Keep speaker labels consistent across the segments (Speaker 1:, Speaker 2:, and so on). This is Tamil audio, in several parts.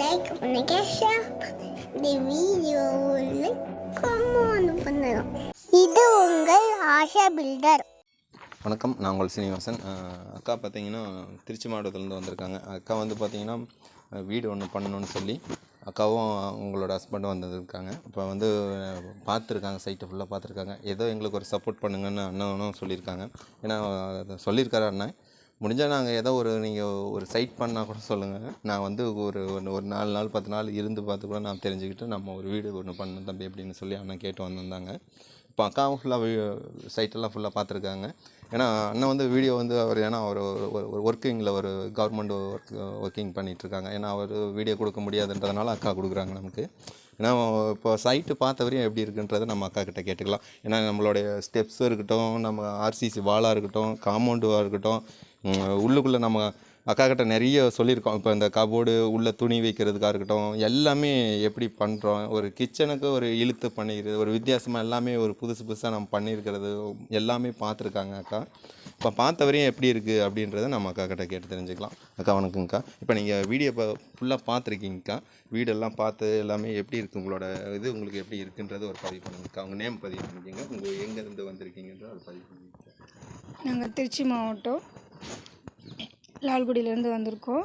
Speaker 1: லைக் பண்ணுங்க ஷேர் இந்த வீடியோவை லைக் கமெண்ட் பண்ணுங்க இது உங்கள் ஆஷா பில்டர்.
Speaker 2: வணக்கம் நான் உங்கள் சீனிவாசன். அக்கா பார்த்தீங்கன்னா திருச்சி மாவட்டத்துலேருந்து வந்திருக்காங்க. அக்கா வந்து பார்த்தீங்கன்னா வீடு ஒன்று பண்ணணும்னு சொல்லி அக்காவும் அவங்களோட ஹஸ்பண்டும் வந்திருக்காங்க. இப்போ வந்து பார்த்துருக்காங்க சைட்டை ஃபுல்லாக பார்த்துருக்காங்க. ஏதோ எங்களுக்கு ஒரு சப்போர்ட் பண்ணுங்கன்னு அண்ணனும் சொல்லியிருக்காங்க. ஏன்னா அதை சொல்லியிருக்காரு அண்ணன். முடிஞ்சால் நாங்கள் ஏதோ ஒரு நீங்கள் ஒரு சைட் பண்ணால் கூட சொல்லுங்கள் நான் வந்து ஒரு ஒரு- ஒரு நாலு நாள் பத்து நாள் இருந்து பார்த்து கூட நான் தெரிஞ்சுக்கிட்டு நம்ம ஒரு வீடு ஒன்று பண்ணணும் தம்பி அப்படின்னு சொல்லி அண்ணன் கேட்டு வந்திருந்தாங்க. இப்போ அக்காவும் ஃபுல்லாக சைட்டெல்லாம் ஃபுல்லாக பார்த்துருக்காங்க. ஏன்னா அண்ணன் வந்து வீடியோ வந்து அவர் ஏன்னா அவர் ஒரு ஒர்க்கிங்கில் ஒரு கவர்மெண்ட் ஒர்க் ஒர்க்கிங் பண்ணிகிட்ருக்காங்க ஏன்னா அவர் வீடியோ கொடுக்க முடியாதுன்றதுனால அக்கா கொடுக்குறாங்க நமக்கு. ஏன்னா இப்போ சைட்டு பார்த்த வரையும் எப்படி இருக்குன்றதை நம்ம அக்கா கிட்ட கேட்டுக்கலாம். ஏன்னா நம்மளுடைய ஸ்டெப்ஸும் இருக்கட்டும் நம்ம ஆர்சிசி வாலாக இருக்கட்டும் காம்பவுண்டுவாக இருக்கட்டும் உள்ளுக்குள்ளே நம்ம அக்கா கிட்ட நிறைய சொல்லியிருக்கோம். இப்போ இந்த கபோர்டு உள்ளே துணி வைக்கிறதுக்காக இருக்கட்டும் எல்லாமே எப்படி பண்ணுறோம் ஒரு கிச்சனுக்கு ஒரு இழுத்து பண்ணிக்கிறது ஒரு வித்தியாசமாக எல்லாமே ஒரு புதுசு புதுசாக நம்ம பண்ணியிருக்கிறது எல்லாமே பார்த்துருக்காங்க அக்கா. இப்போ பார்த்த வரையும் எப்படி இருக்குது அப்படின்றத நம்ம அக்கா கிட்ட கேட்டு தெரிஞ்சுக்கலாம். அக்கா வணக்கங்க்கா இப்போ நீங்கள் வீடியோ இப்போ ஃபுல்லாக பார்த்துருக்கீங்கக்கா. வீடெல்லாம் பார்த்து எல்லாமே எப்படி இருக்குது உங்களோட இது உங்களுக்கு எப்படி இருக்குன்றது ஒரு பதிவு பண்ணுங்கக்கா. உங்கள் நேம் பதிவு பண்ணிக்கோங்க. உங்கள் எங்கேருந்து வந்திருக்கீங்கன்றது அது பதிவு பண்ணிக்கோங்க.
Speaker 3: நாங்கள் திருச்சி மாவட்டம் லால்குடியிலேருந்து வந்திருக்கோம்.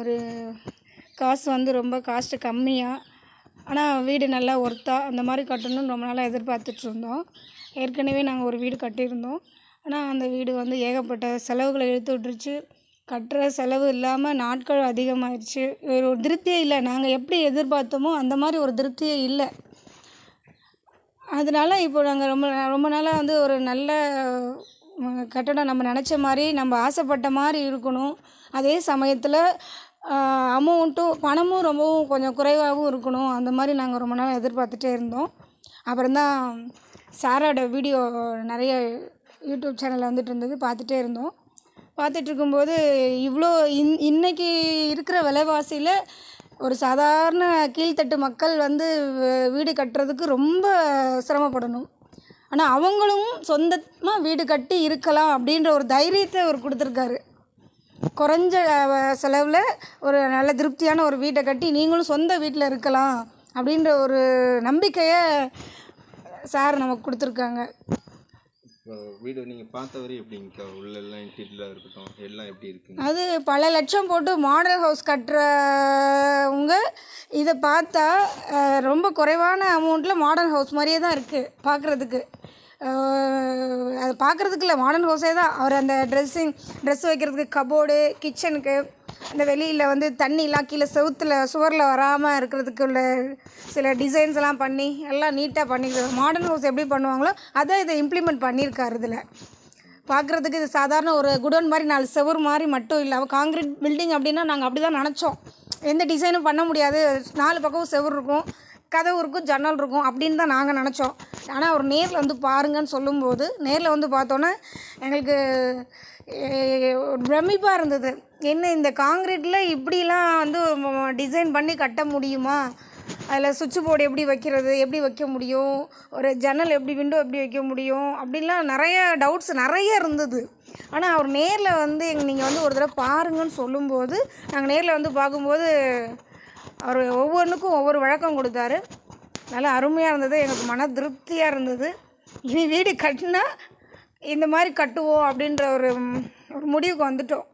Speaker 3: ஒரு காசு வந்து ரொம்ப காஸ்ட்டு கம்மியாக ஆனால் வீடு நல்லா ஒர்த்தாக அந்த மாதிரி கட்டணும்னு ரொம்ப நாளாக எதிர்பார்த்துட்ருந்தோம் ஏற்கனவே நாங்கள் ஒரு வீடு கட்டியிருந்தோம். ஆனால் அந்த வீடு வந்து ஏகப்பட்ட செலவுகளை இழுத்து விட்டுருச்சு. கட்டுற செலவு இல்லாமல் நாட்கள் அதிகமாகிடுச்சு ஒரு திருப்தியே இல்லை. நாங்கள் எப்படி எதிர்பார்த்தோமோ அந்த மாதிரி ஒரு திருப்தியே இல்லை. அதனால இப்போ நாங்கள் ரொம்ப ரொம்ப நாளாக வந்து ஒரு நல்ல கட்டடம் நம்ம நினச்ச மாதிரி நம்ம ஆசைப்பட்ட மாதிரி இருக்கணும். அதே சமயத்தில் அமௌண்ட்டும் பணமும் ரொம்பவும் கொஞ்சம் குறைவாகவும் இருக்கணும். அந்த மாதிரி நாங்கள் ரொம்ப நாள் எதிர்பார்த்துட்டே இருந்தோம். அப்புறம்தான் சாரோட வீடியோ நிறைய யூடியூப் சேனலில் வந்துட்டு இருந்தது. பார்த்துட்டே இருந்தோம். பார்த்துட்டு இருக்கும்போது இவ்வளோ இன் இன்னைக்கு இருக்கிற விலைவாசியில் ஒரு சாதாரண கீழ்த்தட்டு மக்கள் வந்து வீடு கட்டுறதுக்கு ரொம்ப சிரமப்படணும். ஆனால் அவங்களும் சொந்தமாக வீடு கட்டி இருக்கலாம் அப்படின்ற ஒரு தைரியத்தை அவர் கொடுத்துருக்காரு. குறைஞ்ச செலவில் ஒரு நல்ல திருப்தியான ஒரு வீட்டை கட்டி நீங்களும் சொந்த வீட்டில் இருக்கலாம் அப்படின்ற ஒரு நம்பிக்கையை சார் நமக்கு கொடுத்துருக்காங்க.
Speaker 2: வீடு நீங்கள் பார்த்தவரை எப்படிங்கக்கா? உள்ள எல்லாம் இன்டீரியலாக இருக்கட்டும் எல்லாம் எப்படி இருக்கு
Speaker 3: அது பல லட்சம் போட்டு மாடல் ஹவுஸ் கட்டுறவங்க இதை பார்த்தா ரொம்ப குறைவான அமௌண்ட்டில் மாடர்ன் ஹவுஸ் மாதிரியே தான் இருக்குது பார்க்குறதுக்கு. அது பார்க்குறதுக்கு இல்லை மாடர்ன் ஹவுஸே தான். அவர் அந்த ட்ரெஸ்ஸிங் ட்ரெஸ் வைக்கிறதுக்கு கபோர்டு கிச்சனுக்கு இந்த வெளியில் வந்து தண்ணிலாம் கீழே செவுத்தில் சுவரில் வராமல் இருக்கிறதுக்கு உள்ள சில டிசைன்ஸ் எல்லாம் பண்ணி எல்லாம் நீட்டாக பண்ணிக்கிறது மாடர்ன் ஹவுஸ் எப்படி பண்ணுவாங்களோ அதை இதை இம்ப்ளிமெண்ட் பண்ணியிருக்காரு இதில். பார்க்குறதுக்கு இது சாதாரண ஒரு குடோன் மாதிரி நாலு செவுர் மாதிரி மட்டும் இல்லாமல் காங்கிரீட் பில்டிங் அப்படின்னா நாங்கள் அப்படி தான் நினச்சோம். எந்த டிசைனும் பண்ண முடியாது. நாலு பக்கமும் செவர் இருக்கும். கதவு இருக்கும் ஜன்னல் இருக்கும் அப்படின்னு தான் நாங்கள் நினச்சோம். ஆனால் அவர் நேரில் வந்து பாருங்கன்னு சொல்லும்போது நேரில் வந்து பார்த்தோன்னே எங்களுக்கு ஒரு பிரமிப்பாக இருந்தது. என்ன இந்த காங்கிரீட்டில் இப்படிலாம் வந்து டிசைன் பண்ணி கட்ட முடியுமா? அதில் சுவிட்ச் போர்டு எப்படி வைக்கிறது எப்படி வைக்க முடியும்? ஒரு ஜன்னல் எப்படி விண்டோ எப்படி வைக்க முடியும்? அப்படின்லாம் நிறைய டவுட்ஸ் நிறைய இருந்தது. ஆனால் அவர் நேரில் வந்து எங்கள் நீங்கள் வந்து ஒரு தடவை பாருங்கன்னு சொல்லும்போது நாங்கள் நேரில் வந்து பார்க்கும்போது அவர் ஒவ்வொன்றுக்கும் ஒவ்வொரு வழக்கம் கொடுத்தாரு. நல்லா அருமையாக இருந்தது. எனக்கு மன திருப்தியாக இருந்தது. இனி வீடு கட்டினா இந்த மாதிரி கட்டுவோம் அப்படின்ற ஒரு ஒரு முடிவுக்கு வந்துட்டோம்.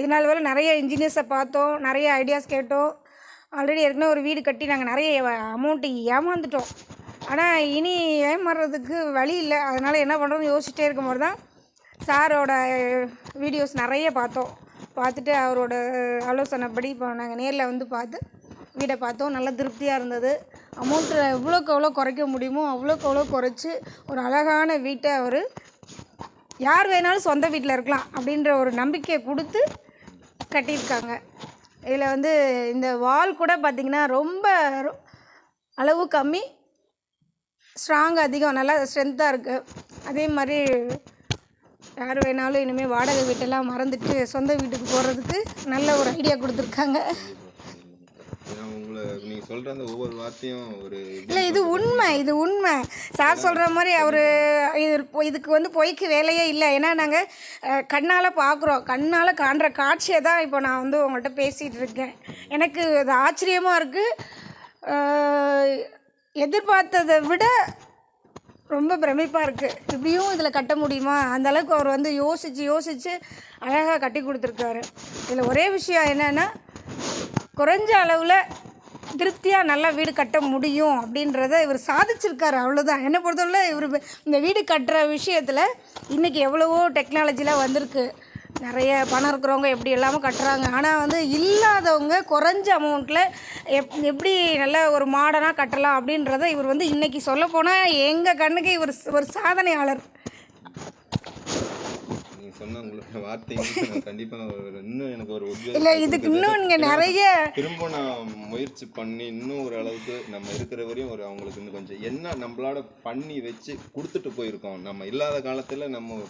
Speaker 3: இதனால் வரை நிறைய இன்ஜினியர்ஸை பார்த்தோம். நிறைய ஐடியாஸ் கேட்டோம். ஆல்ரெடி ஏற்கனவே ஒரு வீடு கட்டி நாங்கள் நிறைய அமௌண்ட்டு ஏமாந்துட்டோம். ஆனால் இனி ஏமாறுறதுக்கு வழி இல்லை. அதனால் என்ன பண்ணுறோன்னு யோசிச்சிட்டே இருக்கும்போது தான் சாரோட வீடியோஸ் நிறைய பார்த்தோம். பார்த்துட்டு அவரோட ஆலோசனைப்படி இப்போ நாங்கள் நேரில் வந்து பார்த்து வீடை பார்த்தோம். நல்லா திருப்தியாக இருந்தது. அமௌண்ட்டு எவ்வளோக்கு எவ்வளோ குறைக்க முடியுமோ அவ்வளோக்கு எவ்வளோ குறைச்சி ஒரு அழகான வீட்டை அவர் யார் வேணாலும் சொந்த வீட்டில் இருக்கலாம் அப்படின்ற ஒரு நம்பிக்கையை கொடுத்து கட்டியிருக்காங்க. இதில் வந்து இந்த வால் கூட பார்த்திங்கன்னா ரொம்ப அளவு கம்மி ஸ்ட்ராங் அதிகம் நல்லா ஸ்ட்ரென்த்தாக இருக்குது அதே மாதிரி யார் வேணாலும் இனிமேல் வாடகை வீட்டெல்லாம் மறந்துட்டு சொந்த வீட்டுக்கு போகிறதுக்கு நல்ல ஒரு ஐடியா கொடுத்துருக்காங்க. இல்லை இது உண்மை இது உண்மை. சார் சொல்கிற மாதிரி அவர் இது இதுக்கு வந்து பொய்க்கு வேலையே இல்லை. ஏன்னா நாங்கள் கண்ணால் பார்க்குறோம் கண்ணால் காண்ற காட்சியை தான் இப்போ நான் வந்து உங்கள்கிட்ட பேசிகிட்டு இருக்கேன். எனக்கு அது ஆச்சரியமாக இருக்குது எதிர்பார்த்ததை விட ரொம்ப பிரமிப்பாக இருக்குது இப்படியும் இதில் கட்ட முடியுமா? அந்த அளவுக்கு அவர் வந்து யோசித்து யோசித்து அழகாக கட்டி கொடுத்துருக்காரு. இதில் ஒரே விஷயம் என்னென்னா குறைஞ்ச அளவில் திருப்தியாக நல்லா வீடு கட்ட முடியும் அப்படின்றத இவர் சாதிச்சிருக்காரு. அவ்வளோதான் என்னை பொறுத்தவரை இவர் இந்த வீடு கட்டுற விஷயத்தில் இன்றைக்கி எவ்வளவோ டெக்னாலஜிலாம் வந்திருக்கு. நிறைய பணம் இருக்கிறவங்க எப்படி எல்லாமே கட்டுறாங்க. ஆனால் வந்து இல்லாதவங்க குறைஞ்ச அமௌண்ட்டில் எப் எப்படி நல்ல ஒரு மாடர்னாக கட்டலாம் அப்படின்றத இவர் வந்து இன்றைக்கி சொல்லப்போனால் எங்கள் கண்ணுக்கு இவர் ஒரு சாதனையாளர்.
Speaker 2: நீங்கள் சொன்ன உங்களோட வார்த்தைங்க கண்டிப்பாக இன்னும் எனக்கு ஒரு
Speaker 3: இல்லை இதுக்கு இன்னும் நீங்கள் நிறைய
Speaker 2: திரும்ப நான் முயற்சி பண்ணி இன்னும் ஒரு அளவுக்கு நம்ம இருக்கிற வரையும் ஒரு அவங்களுக்கு இன்னும் கொஞ்சம் என்ன நம்மளால பண்ணி வச்சு கொடுத்துட்டு போயிருக்கோம். நம்ம இல்லாத காலத்தில் நம்ம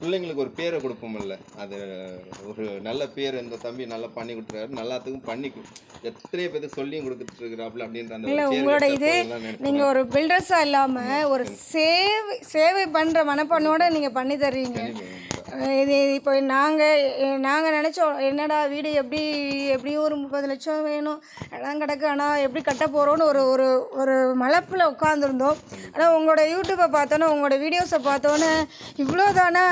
Speaker 2: பிள்ளைங்களுக்கு ஒரு பேரை கொடுப்போம்ல அது ஒரு நல்ல பேர் இந்த தம்பி நல்லா பண்ணி கொடுத்துருக்காரு நல்லாத்துக்கும் பண்ணி எத்தனையோ பேருக்கு சொல்லியும் கொடுத்துட்டு இருக்கிறாப்புல அப்படின்ற அந்த
Speaker 3: இல்லை உங்களோட இது. நீங்கள் ஒரு பில்டர்ஸாக இல்லாமல் ஒரு சேவை சேவை பண்ணுற மனப்பான்மையோட நீங்கள் பண்ணி தர்றீங்க. இது இப்போ நாங்கள் நாங்கள் நினச்சோம் என்னடா வீடு எப்படி எப்படியும் ஒரு முப்பது லட்சம் வேணும். இடம் கிடக்கு ஆனால் எப்படி கட்ட போகிறோன்னு ஒரு ஒரு ஒரு மலப்பில் உட்காந்துருந்தோம் ஆனால் உங்களோட யூடியூப்பை பார்த்தோன்னே உங்களோட வீடியோஸை பார்த்தோன்னே இவ்வளோ தானா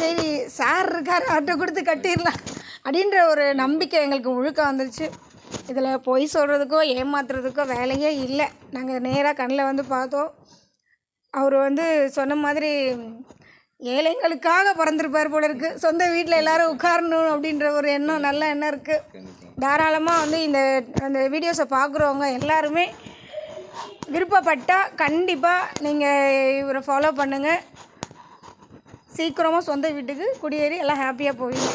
Speaker 3: சரி சார் இருக்கார் அவர்கிட்ட கொடுத்து கட்டிடலாம் அப்படின்ற ஒரு நம்பிக்கை எங்களுக்கு முழுக்க வந்துருச்சு. இதில் பொய் சொல்கிறதுக்கோ ஏமாத்துறதுக்கோ வேலையே இல்லை. நாங்கள் நேராக கண்ணில் வந்து பார்த்தோம். அவர் வந்து சொன்ன மாதிரி ஏழைங்களுக்காக பிறந்திருப்பார் போல இருக்குது சொந்த வீட்டில் எல்லாரும் உட்காரணும் அப்படின்ற ஒரு எண்ணம் நல்ல எண்ணம் இருக்குது தாராளமாக வந்து இந்த அந்த வீடியோஸை பார்க்குறவங்க எல்லாருமே விருப்பப்பட்டால் கண்டிப்பாக நீங்கள் இவரை ஃபாலோ பண்ணுங்கள் சீக்கிரமாக சொந்த வீட்டுக்கு குடியேறி எல்லாம் ஹாப்பியாக போவீங்க.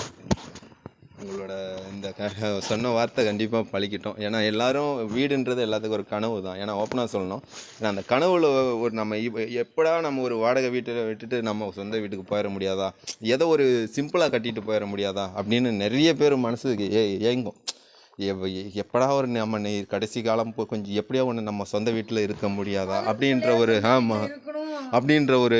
Speaker 2: உங்களோட இந்த க சொன்ன வார்த்தை கண்டிப்பாக பழிக்கட்டும். ஏன்னா எல்லாரும் வீடுன்றது எல்லாத்துக்கும் ஒரு கனவு தான். ஏன்னா ஓப்பனாக சொல்லணும். ஏன்னா அந்த கனவுல ஒரு நம்ம எப்படா நம்ம ஒரு வாடகை வீட்டில் விட்டுட்டு நம்ம சொந்த வீட்டுக்கு போயிட முடியாதா? ஏதோ ஒரு சிம்பிளாக கட்டிட்டு போயிட முடியாதா? அப்படின்னு நிறைய பேர் மனசுக்கு ஏ ஏங்கும். எப்படா ஒரு நம்ம கடைசி காலம் கொஞ்சம் எப்படியா ஒன்று நம்ம சொந்த வீட்டில் இருக்க முடியாதா? அப்படின்ற ஒரு ஆமாம் அப்படின்ற ஒரு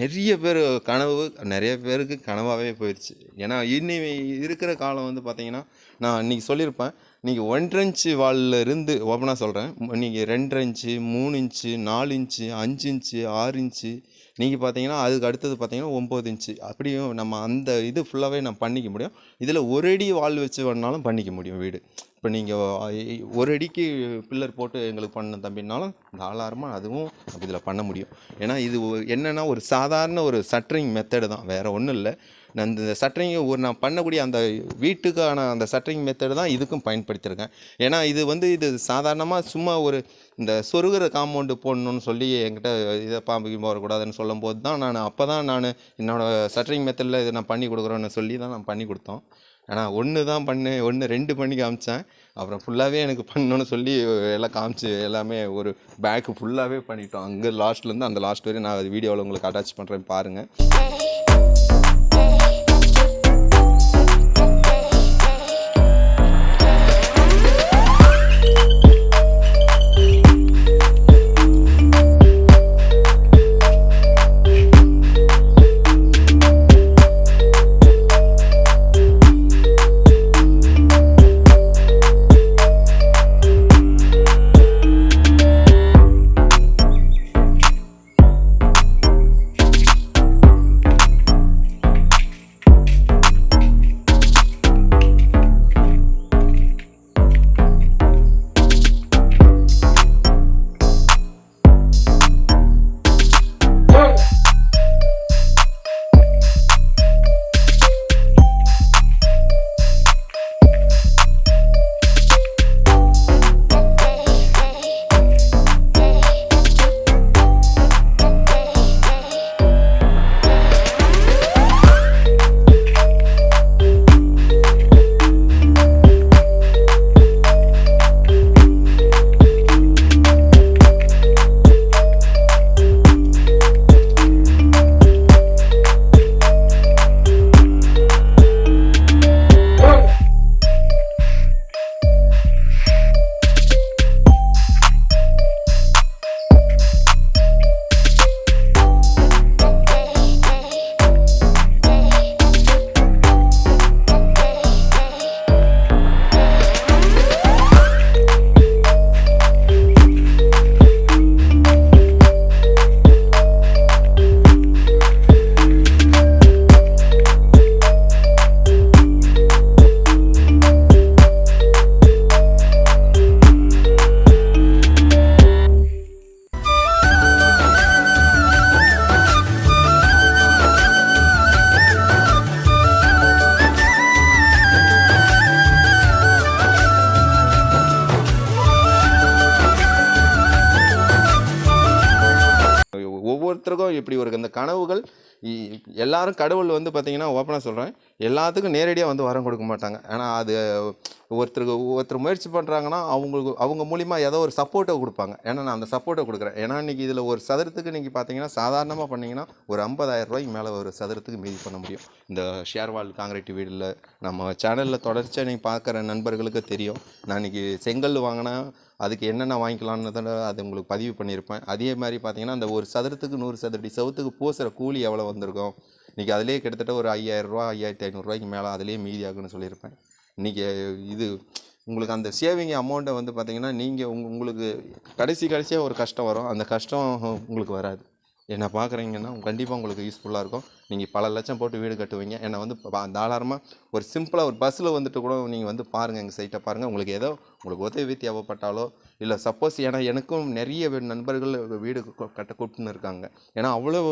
Speaker 2: நிறைய பேர் கனவு நிறைய பேருக்கு கனவாகவே போயிடுச்சு ஏன்னா இன்னி இருக்கிற காலம் வந்து பார்த்திங்கன்னா நான் அன்றைக்கி சொல்லியிருப்பேன். நீங்கள் ஒன்றரை இன்ச்சு வாலில் இருந்து ஓப்பனாக சொல்கிறேன் நீங்கள் ரெண்டரை இன்ச்சு மூணு இன்ச்சு நாலு இன்ச்சு அஞ்சு இன்ச்சு ஆறு இன்ச்சு நீங்கள் பார்த்தீங்கன்னா அதுக்கு அடுத்தது பார்த்தீங்கன்னா ஒம்பது இன்ச்சு அப்படியும் நம்ம அந்த இது ஃபுல்லாகவே நம்ம பண்ணிக்க முடியும். இதில் ஒரு அடி வால் வச்சு வேணாலும் பண்ணிக்க முடியும் வீடு. இப்போ நீங்கள் ஒரு அடிக்கு பில்லர் போட்டு எங்களுக்கு பண்ண தம்பினாலும் தாராளமாக அதுவும் இதில் பண்ண முடியும். ஏன்னா இது என்னென்னா ஒரு சாதாரண ஒரு சட்ரிங் மெத்தடு தான் வேறு ஒன்றும் இல்லை. நான் இந்த சட்ரிங்கை ஒரு நான் பண்ணக்கூடிய அந்த வீட்டுக்கான அந்த சட்டரிங் மெத்தடு தான் இதுக்கும் பயன்படுத்தியிருக்கேன். ஏன்னா இது வந்து இது சாதாரணமாக சும்மா ஒரு இந்த சொருகிற காம்பவுண்டு போடணும்னு சொல்லி என்கிட்ட இதை பாம்பு கீம்பு வரக்கூடாதுன்னு சொல்லும் போது தான் நான் அப்போ தான் நான் என்னோடய சட்டரிங் மெத்தடில் இதை நான் பண்ணி கொடுக்குறேன்னு சொல்லி தான் நான் பண்ணி கொடுத்தோம். ஆனால் ஒன்று தான் பண்ணு ஒன்று ரெண்டு பண்ணி காமிச்சேன். அப்புறம் ஃபுல்லாகவே எனக்கு பண்ணணும்னு சொல்லி எல்லாம் காமிச்சு எல்லாமே ஒரு பேக்கு ஃபுல்லாகவே பண்ணிட்டோம். அங்கே லாஸ்ட்லேருந்து அந்த லாஸ்ட் வரையும் நான் வீடியோவில் உங்களுக்கு அட்டாச் பண்ணுறேன் பாருங்கள் இப்படி ஒரு இந்த கனவுகள் இ- எல்லாரும் கடவுள் வந்து பார்த்தீங்கன்னா ஓப்பனாக சொல்கிறேன் எல்லாத்துக்கும் நேரடியாக வந்து வரம் கொடுக்க மாட்டாங்க. ஆனால் அது ஒருத்தருக்கு ஒருத்தர் முயற்சி பண்ணுறாங்கன்னா அவங்களுக்கு அவங்க மூலிமா ஏதோ ஒரு சப்போர்ட்டை கொடுப்பாங்க. ஏன்னா நான் அந்த சப்போர்ட்டை கொடுக்குறேன். ஏன்னா இன்றைக்கி இதில் ஒரு சதுரத்துக்கு நீங்கள் பார்த்தீங்கன்னா சாதாரணமாக பண்ணிங்கன்னா ஒரு 50000 ரூபாய்க்கு மேலே ஒரு சதுரத்துக்கு மீதி பண்ண முடியும். இந்த ஷேர்வால் காங்கிரீட் வீடில் நம்ம சேனலில் தொடர்ச்சியாக நீங்கள் பார்க்குற நண்பர்களுக்கு தெரியும். நான் இன்றைக்கி செங்கல் வாங்கினா அதுக்கு என்னென்ன வாங்கிக்கலான்னு தான் அது உங்களுக்கு பதிவு பண்ணியிருப்பேன். அதே மாதிரி பார்த்தீங்கன்னா அந்த ஒரு சதுரத்துக்கு நூறு சதுரடி சவுத்துக்கு பூசுகிற கூலி எவ்வளோ வந்திருக்கும்? இன்றைக்கி அதிலே கிட்டத்தட்ட ஒரு ஐயாயிரரூவா ஐயாயிரத்தி ஐநூறுரூவாய்க்கு மேலே அதிலே மீதி ஆகுன்னு சொல்லியிருப்பேன். இன்றைக்கி இது உங்களுக்கு அந்த சேவிங் அமௌண்ட்டை வந்து பார்த்திங்கன்னா நீங்கள் உங்களுக்கு கடைசி கடைசியாக ஒரு கஷ்டம் வரும். அந்த கஷ்டம் உங்களுக்கு வராது. என்னை பார்க்குறீங்கன்னா கண்டிப்பாக உங்களுக்கு யூஸ்ஃபுல்லாக இருக்கும். நீங்கள் பல லட்சம் போட்டு வீடு கட்டுவீங்க. என்னை வந்து தாராளமாக ஒரு சிம்பிளாக ஒரு பஸ்ஸில் வந்துட்டு கூட நீங்கள் வந்து பாருங்கள் எங்கள் சைட்டை பாருங்கள் உங்களுக்கு ஏதோ உங்களுக்கு உதவி தேவைப்பட்டாலோ இல்லை சப்போஸ் ஏன்னா எனக்கும் நிறைய நண்பர்கள் வீடு கட்ட கூப்பிட்டுன்னு இருக்காங்க. ஏன்னா அவ்வளோ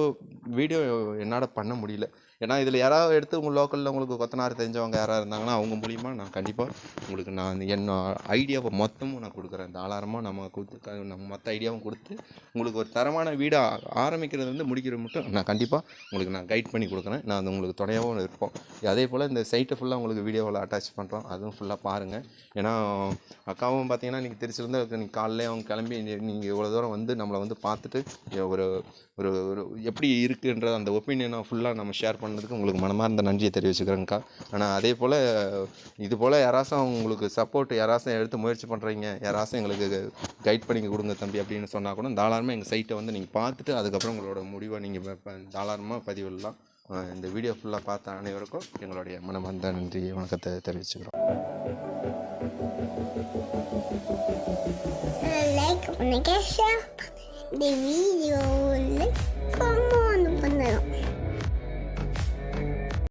Speaker 2: வீடியோ என்னால் பண்ண முடியல. ஏன்னா இதில் யாராவது எடுத்து உங்கள் லோக்கலில் உங்களுக்கு கொத்தனார் தெரிஞ்சவங்க யாராவது இருந்தாங்கன்னா அவங்க மூலிமா நான் கண்டிப்பாக உங்களுக்கு நான் என்ன ஐடியாவை மொத்தமும் நான் கொடுக்குறேன். தாராளமாக நம்ம கொடுத்து நம்ம மொத்த ஐடியாவும் கொடுத்து உங்களுக்கு ஒரு தரமான வீடாக ஆரம்பிக்கிறது வந்து முடிக்கிறது மட்டும் நான் கண்டிப்பாக உங்களுக்கு நான் கைட் பண்ணி கொடுக்குறேன். நான் அது உங்களுக்கு துணையாகவும் இருப்போம். அதே போல் இந்த சைட்டை ஃபுல்லாக உங்களுக்கு வீடியோவில் அட்டாச் பண்ணுறோம் அதுவும் ஃபுல்லாக பாருங்கள் ஏன்னா அக்காவும் பார்த்தீங்கன்னா நீங்கள் திருச்சிலேருந்து நீங்கள் காலையிலே அவங்க கிளம்பி நீங்கள் இவ்வளோ தூரம் வந்து நம்மளை வந்து பார்த்துட்டு ஒரு ஒரு ஒரு எப்படி இருக்குன்ற அந்த ஒப்பீனியனை ஃபுல்லாக நம்ம ஷேர் பண்ணதுக்கு உங்களுக்கு மனமார்ந்த நன்றியை தெரிவிச்சுக்கிறேங்க்கா ஆனால் அதே போல் இது போல் யாராச்சும் உங்களுக்கு சப்போர்ட் யாராச்சும் எடுத்து முயற்சி பண்ணுறீங்க யாராச்சும் எங்களுக்கு கைட் பண்ணி கொடுங்க தம்பி அப்படின்னு சொன்னால் கூட தாராளமாக எங்கள் சைட்டை வந்து நீங்கள் பார்த்துட்டு அதுக்கப்புறம் உங்களோட முடிவை நீங்கள் தாராளமாக பதிவிடலாம். இந்த வீடியோ ஃபுல்லாக பார்த்த அனைவருக்கும் எங்களுடைய மனமார்ந்த நன்றி வணக்கத்தை தெரிவிச்சுக்கிறோம்.
Speaker 1: லைக் பண்ணுங்க ஷேர் பண்ணுங்க இந்த வீடியோவில் கமெண்ட்